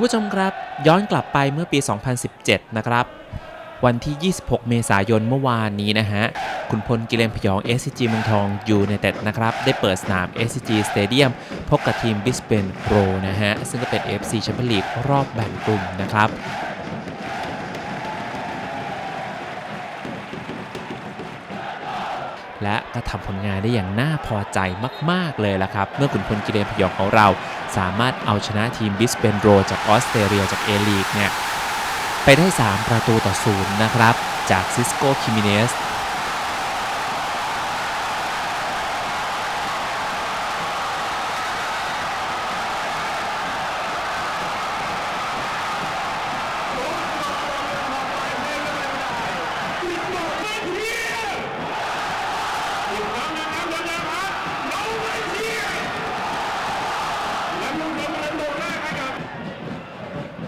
คุณผู้ชมครับ ย้อนกลับไปเมื่อปี 2017 นะครับ วันที่ 26 เมษายนเมื่อวานนี้นะฮะ คุณพลกิเลนพยอง SCG เมืองทองยูในเต็ดนะครับ ได้เปิดสนาม SCG Stadium พบกับทีมบิสเบนโรนะฮะ ซึ่งก็เป็น FC แชมเปี้ยนลีกรอบแบ่งกลุ่มนะครับ และก็ทำผลงานได้อย่างน่าพอใจมาก ๆ เลยละครับ เมื่อขุนพลกิเลนพยองของเรา สามารถเอาชนะทีมบิสเบนโรจากออสเตรเลียจากเอลีกเนี่ย ไปได้ 3 ประตูต่อศูนย์นะครับ จากซิสโกคิมิเนส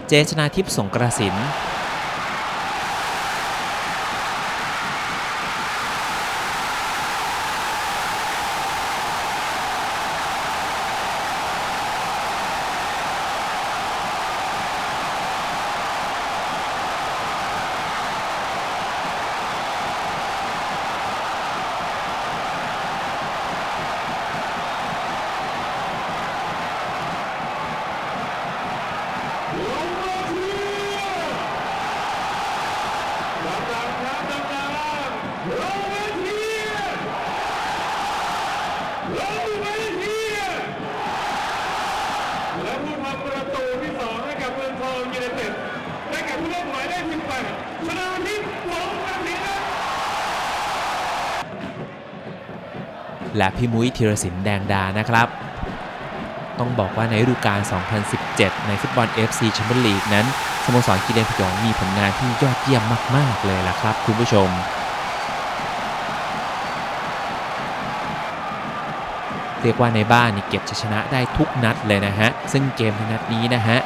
เจชนาทิพย์สงกระสิน และผู้ทำประตูที่สองให้กับเมืองทองยูไนเต็ดได้แก่ผู้เล่นหมายเลข18ชนะทิพย์สงกระสินครับและพี่มุ้ยธีรศิลป์แดงดานะครับ ต้องบอกว่าในฤดูกาล 2017 ในฟุตบอล FC แชมเปี้ยนลีกนั้นสโมสรกิเลนพยองมีผลงานที่ยอดเยี่ยมมาก ๆ เลยล่ะครับ คุณผู้ชม เรียกว่าในบ้านนี่เก็บชัยชนะได้ทุกนัดเลยนะฮะ ซึ่งเกมในนัดนี้นะฮะ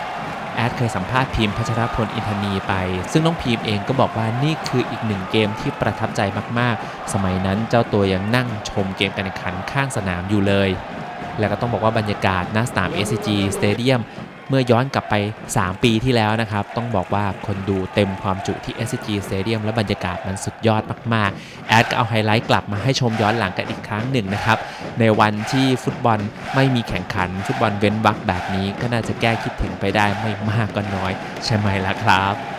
แอดเคยสัมภาษณ์พีมพัชรพลอินทนีไป ซึ่งน้องพีมเองก็บอกว่านี่คืออีกหนึ่งเกมที่ประทับใจมากๆ สมัยนั้นเจ้าตัวยังนั่งชมเกมการแข่งขันข้างสนามอยู่เลย แล้วก็ต้องบอกว่าบรรยากาศหน้าสนาม SCG Stadium เมื่อย้อนกลับไป 3 ปีที่แล้วนะครับ ต้องบอกว่าคนดูเต็มความจุที่ SCG Stadium และบรรยากาศมันสุดยอดมาก ๆ แอดก็เอาไฮไลท์กลับมาให้ชมย้อนหลังกันอีกครั้งหนึ่งนะครับ ในวันที่ฟุตบอลไม่มีแข่งขัน ฟุตบอลเว้นวักแบบนี้ก็น่าจะแก้คิดถึงไปได้ไม่มากก็น้อย ใช่ไหมล่ะครับ